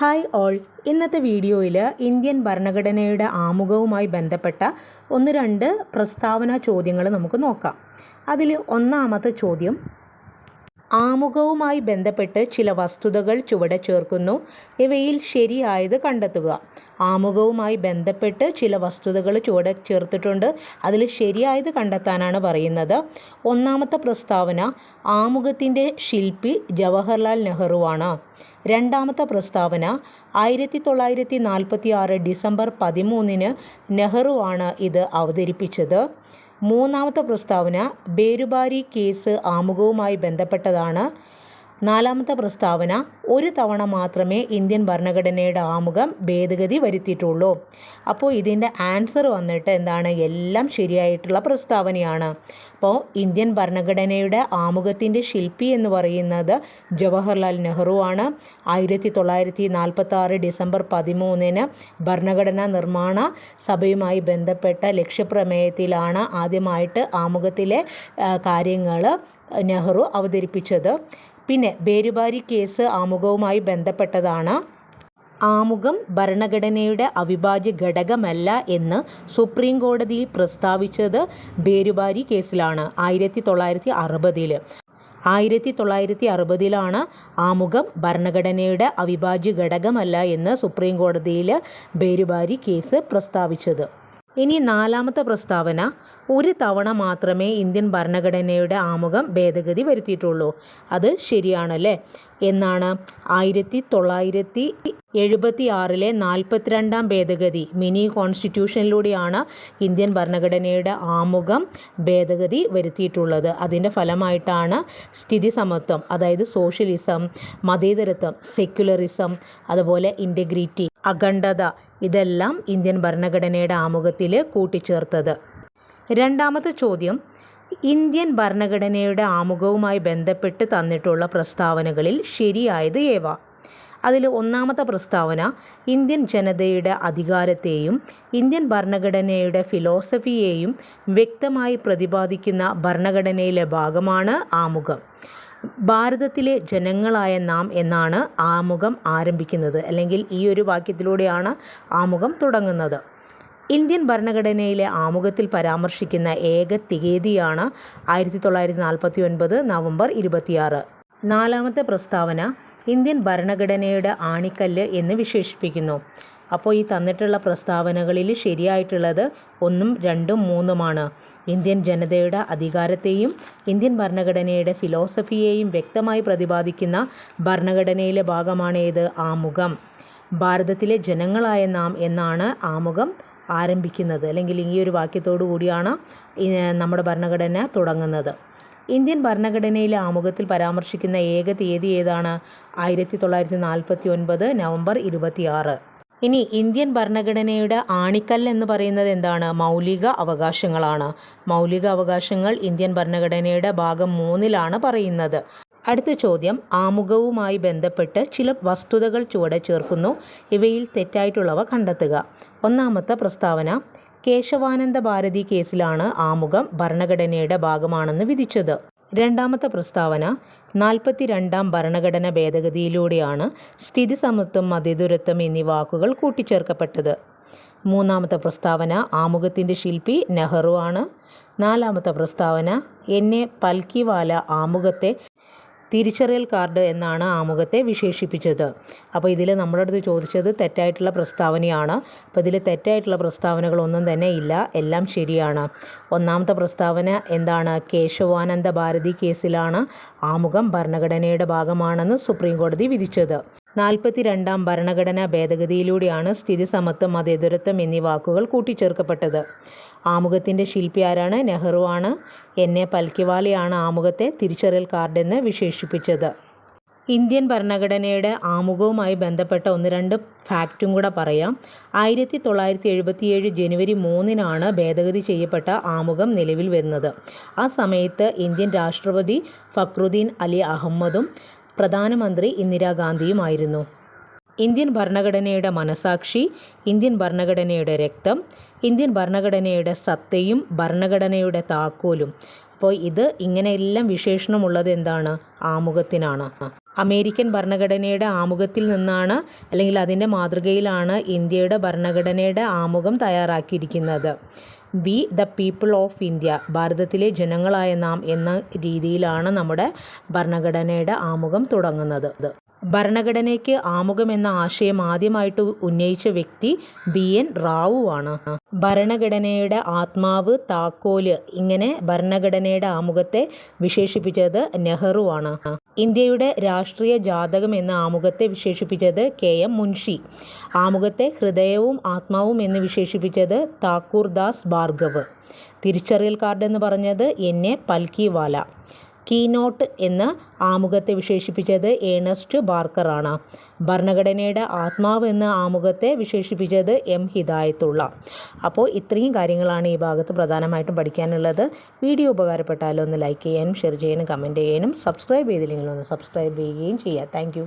Hi all ഇന്നത്തെ വീഡിയോയിൽ Indian ഭരണഘടനയുടെ ആമുഖവുമായി ബന്ധപ്പെട്ട ഒന്ന് രണ്ട് പ്രസ്താവന ചോദ്യങ്ങൾ നമുക്ക് നോക്കാം. അതിൽ ഒന്നാമത്തെ ചോദ്യം ആമുഖവുമായി ബന്ധപ്പെട്ട് ചില വസ്തുതകൾ ചുവടെ ചേർക്കുന്നു. ഇവയിൽ ശരിയായത് കണ്ടെത്തുക. ആമുഖവുമായി ബന്ധപ്പെട്ട് ചില വസ്തുതകൾ ചുവടെ ചേർത്തിട്ടുണ്ട്. അതിൽ ശരിയായത് കണ്ടെത്താനാണ് പറയുന്നത്. ഒന്നാമത്തെ പ്രസ്താവന ആമുഖത്തിന്റെ ശില്പി ജവഹർലാൽ നെഹ്റുവാണ്. രണ്ടാമത്തെ പ്രസ്താവന ആയിരത്തി തൊള്ളായിരത്തി നാൽപ്പത്തി ആറ് ഡിസംബർ പതിമൂന്നിന് നെഹ്റുവാണ് ഇത് അവതരിപ്പിച്ചത്. മൂന്നാമത്തെ പ്രസ്താവന ബേരുബാരി കേസ് ആമുഖവുമായി ബന്ധപ്പെട്ടതാണ്. നാലാമത്തെ പ്രസ്താവന ഒരു തവണ മാത്രമേ ഇന്ത്യൻ ഭരണഘടനയുടെ ആമുഖം ഭേദഗതി വരുത്തിയിട്ടുള്ളൂ. അപ്പോൾ ഇതിന്റെ ആൻസർ വന്നിട്ട് എന്താണ്? എല്ലാം ശരിയായിട്ടുള്ള പ്രസ്താവനയാണ്. അപ്പോൾ ഇന്ത്യൻ ഭരണഘടനയുടെ ആമുഖത്തിന്റെ ശില്പി എന്ന് പറയുന്നത് ജവഹർലാൽ നെഹ്റു ആണ്. ആയിരത്തി തൊള്ളായിരത്തി നാൽപ്പത്തി ആറ് ഡിസംബർ പതിമൂന്നിന് ഭരണഘടനാ നിർമ്മാണ സഭയുമായി ബന്ധപ്പെട്ട ലക്ഷ്യപ്രമേയത്തിലാണ് ആദ്യമായിട്ട് ആമുഖത്തിലെ കാര്യങ്ങൾ നെഹ്റു അവതരിപ്പിച്ചത്. പിന്നെ ബേരുബാരി കേസ് ആമുഖവുമായി ബന്ധപ്പെട്ടതാണ്. ആമുഖം ഭരണഘടനയുടെ അവിഭാജ്യ ഘടകമല്ല എന്ന് സുപ്രീം കോടതിയിൽ പ്രസ്താവിച്ചത് ബേരുബാരി കേസിലാണ് ആയിരത്തി തൊള്ളായിരത്തി അറുപതിൽ ആയിരത്തി തൊള്ളായിരത്തി അറുപതിലാണ് ആമുഖം ഭരണഘടനയുടെ അവിഭാജ്യ ഘടകമല്ല എന്ന് സുപ്രീം കോടതിയിൽ ബേരുബാരി കേസ് പ്രസ്താവിച്ചത്. ഇനി നാലാമത്തെ പ്രസ്താവന ഒരു തവണ മാത്രമേ ഇന്ത്യൻ ഭരണഘടനയുടെ ആമുഖം ഭേദഗതി വരുത്തിയിട്ടുള്ളൂ. അത് ശരിയാണല്ലേ? എന്നാണ് ആയിരത്തി തൊള്ളായിരത്തി എഴുപത്തി ആറിലെ നാൽപ്പത്തിരണ്ടാം ഭേദഗതി മിനി കോൺസ്റ്റിറ്റ്യൂഷനിലൂടെയാണ് ഇന്ത്യൻ ഭരണഘടനയുടെ ആമുഖം ഭേദഗതി വരുത്തിയിട്ടുള്ളത്. അതിന്റെ ഫലമായിട്ടാണ് സ്ഥിതി സമത്വം അതായത് സോഷ്യലിസം മതേതരത്വം സെക്യുലറിസം അതുപോലെ ഇന്റഗ്രിറ്റി അഖണ്ഡത ഇതെല്ലാം ഇന്ത്യൻ ഭരണഘടനയുടെ ആമുഖത്തിൽ കൂട്ടിച്ചേർത്തത്. രണ്ടാമത്തെ ചോദ്യം ഇന്ത്യൻ ഭരണഘടനയുടെ ആമുഖവുമായി ബന്ധപ്പെട്ട് തന്നിട്ടുള്ള പ്രസ്താവനകളിൽ ശരിയായത് ഏവ? അതിൽ ഒന്നാമത്തെ പ്രസ്താവന ഇന്ത്യൻ ജനതയുടെ അധികാരത്തെയും ഇന്ത്യൻ ഭരണഘടനയുടെ ഫിലോസഫിയെയും വ്യക്തമായി പ്രതിപാദിക്കുന്ന ഭരണഘടനയിലെ ഭാഗമാണ് ആമുഖം. ഭാരതത്തിലെ ജനങ്ങളായ നാം എന്നാണ് ആമുഖം ആരംഭിക്കുന്നത്. അല്ലെങ്കിൽ ഈ ഒരു വാക്യത്തിലൂടെയാണ് ആമുഖം തുടങ്ങുന്നത്. ഇന്ത്യൻ ഭരണഘടനയിലെ ആമുഖത്തിൽ പരാമർശിക്കുന്ന ഏക തീയതിയാണ് ആയിരത്തി തൊള്ളായിരത്തി നാൽപ്പത്തി ഒൻപത് നവംബർ ഇരുപത്തിയാറ്. നാലാമത്തെ പ്രസ്താവന ഇന്ത്യൻ ഭരണഘടനയുടെ ആണിക്കല്ല് എന്ന് വിശേഷിപ്പിക്കുന്നു. അപ്പോൾ ഈ തന്നിട്ടുള്ള പ്രസ്താവനകളിൽ ശരിയായിട്ടുള്ളത് ഒന്നും രണ്ടും മൂന്നുമാണ്. ഇന്ത്യൻ ജനതയുടെ അധികാരത്തെയും ഇന്ത്യൻ ഭരണഘടനയുടെ ഫിലോസഫിയെയും വ്യക്തമായി പ്രതിപാദിക്കുന്ന ഭരണഘടനയിലെ ഭാഗമാണ് ഏത് ആമുഖം. ഭാരതത്തിലെ ജനങ്ങളായ നാം എന്നാണ് ആമുഖം ആരംഭിക്കുന്നത്. അല്ലെങ്കിൽ ഈ ഒരു വാക്യത്തോടു കൂടിയാണ് നമ്മുടെ ഭരണഘടന തുടങ്ങുന്നത്. ഇന്ത്യൻ ഭരണഘടനയിലെ ആമുഖത്തിൽ പരാമർശിക്കുന്ന ഏക തീയതി ഏതാണ്? ആയിരത്തി തൊള്ളായിരത്തി നാൽപ്പത്തി ഒൻപത് നവംബർ ഇരുപത്തിയാറ്. ഇനി ഇന്ത്യൻ ഭരണഘടനയുടെ ആണിക്കല്ല് എന്ന് പറയുന്നത് എന്താണ്? മൗലിക അവകാശങ്ങളാണ്. മൗലിക അവകാശങ്ങൾ ഇന്ത്യൻ ഭരണഘടനയുടെ ഭാഗം മൂന്നിലാണ് പറയുന്നത്. അടുത്ത ചോദ്യം. ആമുഖവുമായി ബന്ധപ്പെട്ട് ചില വസ്തുതകൾ ചുവടെ ചേർക്കുന്നു. ഇവയിൽ തെറ്റായിട്ടുള്ളവ കണ്ടെത്തുക. ഒന്നാമത്തെ പ്രസ്താവന. കേശവാനന്ദ ഭാരതി കേസിലാണ് ആമുഖം ഭരണഘടനയുടെ ഭാഗമാണെന്ന് വിധിച്ചത്. രണ്ടാമത്തെ പ്രസ്താവന നാൽപ്പത്തി രണ്ടാം ഭരണഘടന ഭേദഗതിയിലൂടെയാണ് സ്ഥിതി സമത്വം മതിദുരത്വം എന്നീ വാക്കുകൾ കൂട്ടിച്ചേർക്കപ്പെട്ടത്. മൂന്നാമത്തെ പ്രസ്താവന ആമുഖത്തിന്റെ ശില്പി നെഹ്റു ആണ് നാലാമത്തെ പ്രസ്താവന എന്നെ പൽക്കിവാല ആമുഖത്തെ തിരിച്ചറിയൽ കാർഡ് എന്നാണ് ആമുഖത്തെ വിശേഷിപ്പിച്ചത്. അപ്പോൾ ഇതിൽ നമ്മുടെ അടുത്ത് ചോദിച്ചത് തെറ്റായിട്ടുള്ള പ്രസ്താവനയാണ്. അപ്പോൾ ഇതിൽ തെറ്റായിട്ടുള്ള പ്രസ്താവനകളൊന്നും തന്നെ ഇല്ല. എല്ലാം ശരിയാണ്. ഒന്നാമത്തെ പ്രസ്താവന എന്താണ്? കേശവാനന്ദ ഭാരതി കേസിലാണ് ആമുഖം ഭരണഘടനയുടെ ഭാഗമാണെന്ന് സുപ്രീം കോടതി വിധിച്ചത്. നാൽപ്പത്തി രണ്ടാം ഭരണഘടനാ ഭേദഗതിയിലൂടെയാണ് സ്ഥിതി സമത്വം മതേതരത്വം എന്നീ വാക്കുകൾ കൂട്ടിച്ചേർക്കപ്പെട്ടത്. ആമുഖത്തിന്റെ ശില്പി ആരാണ്? നെഹ്റു ആണ്. എന്നെ പൽക്കിവാലയാണ് ആമുഖത്തെ തിരിച്ചറിയൽ കാർഡെന്ന് വിശേഷിപ്പിച്ചത്. ഇന്ത്യൻ ഭരണഘടനയുടെ ആമുഖവുമായി ബന്ധപ്പെട്ട ഒന്ന് രണ്ട് ഫാക്റ്റും കൂടെ പറയാം. ആയിരത്തി തൊള്ളായിരത്തി എഴുപത്തിയേഴ് ജനുവരി മൂന്നിനാണ് ഭേദഗതി ചെയ്യപ്പെട്ട ആമുഖം നിലവിൽ വരുന്നത്. ആ സമയത്ത് ഇന്ത്യൻ രാഷ്ട്രപതി ഫക്രുദ്ദീൻ അലി അഹമ്മദും പ്രധാനമന്ത്രി ഇന്ദിരാഗാന്ധിയുമായിരുന്നു ഇന്ത്യൻ ഭരണഘടനയുടെ മനസാക്ഷി ഇന്ത്യൻ ഭരണഘടനയുടെ രക്തം ഇന്ത്യൻ ഭരണഘടനയുടെ സത്തയും ഭരണഘടനയുടെ താക്കോലും. അപ്പോൾ ഇത് ഇങ്ങനെയെല്ലാം വിശേഷണമുള്ളത് എന്താണ് ആമുഖത്തിനാണ്. അമേരിക്കൻ ഭരണഘടനയുടെ ആമുഖത്തിൽ നിന്നാണ് അല്ലെങ്കിൽ അതിന്റെ മാതൃകയിലാണ് ഇന്ത്യയുടെ ഭരണഘടനയുടെ ആമുഖം തയ്യാറാക്കിയിരിക്കുന്നത്. We the people of India ഭാരതത്തിലെ ജനങ്ങളായ നാം എന്ന രീതിയിലാണ് നമ്മുടെ ഭരണഘടനയുടെ ആമുഖം തുടങ്ങുന്നത്. ഭരണഘടനയ്ക്ക് ആമുഖം എന്ന ആശയം ആദ്യമായിട്ട് ഉന്നയിച്ച വ്യക്തി ബി എൻ റാവു ആണ് ഭരണഘടനയുടെ ആത്മാവ് താക്കോൽ ഇങ്ങനെ ഭരണഘടനയുടെ ആമുഖത്തെ വിശേഷിപ്പിച്ചത് നെഹ്റു ആണ് ഇന്ത്യയുടെ രാഷ്ട്രീയ ജാതകം എന്ന ആമുഖത്തെ വിശേഷിപ്പിച്ചത് കെ എം മുൻഷി. ആമുഖത്തെ ഹൃദയവും ആത്മാവും എന്ന് വിശേഷിപ്പിച്ചത് താക്കൂർദാസ് ഭാർഗവ്. തിരിച്ചറിയൽ കാർഡ് എന്ന് പറഞ്ഞത് എൻ എ പൽക്കിവാല. കീനോട്ട് എന്ന് ആമുഖത്തെ വിശേഷിപ്പിച്ചത് ഏണസ്റ്റ് ബാർക്കറാണ്. ഭരണഘടനയുടെ ആത്മാവ് എന്ന ആമുഖത്തെ വിശേഷിപ്പിച്ചത് എം ഹിദായത്തുള്ള. അപ്പോൾ ഇത്രയും കാര്യങ്ങളാണ് ഈ ഭാഗത്ത് പ്രധാനമായിട്ടും പഠിക്കാനുള്ളത്. വീഡിയോ ഉപകാരപ്പെട്ടാലോ ഒന്ന് ലൈക്ക് ചെയ്യാനും ഷെയർ ചെയ്യാനും കമന്റ് ചെയ്യാനും സബ്സ്ക്രൈബ് ചെയ്തില്ലെങ്കിൽ ഒന്ന് സബ്സ്ക്രൈബ് ചെയ്യുകയും ചെയ്യുക താങ്ക്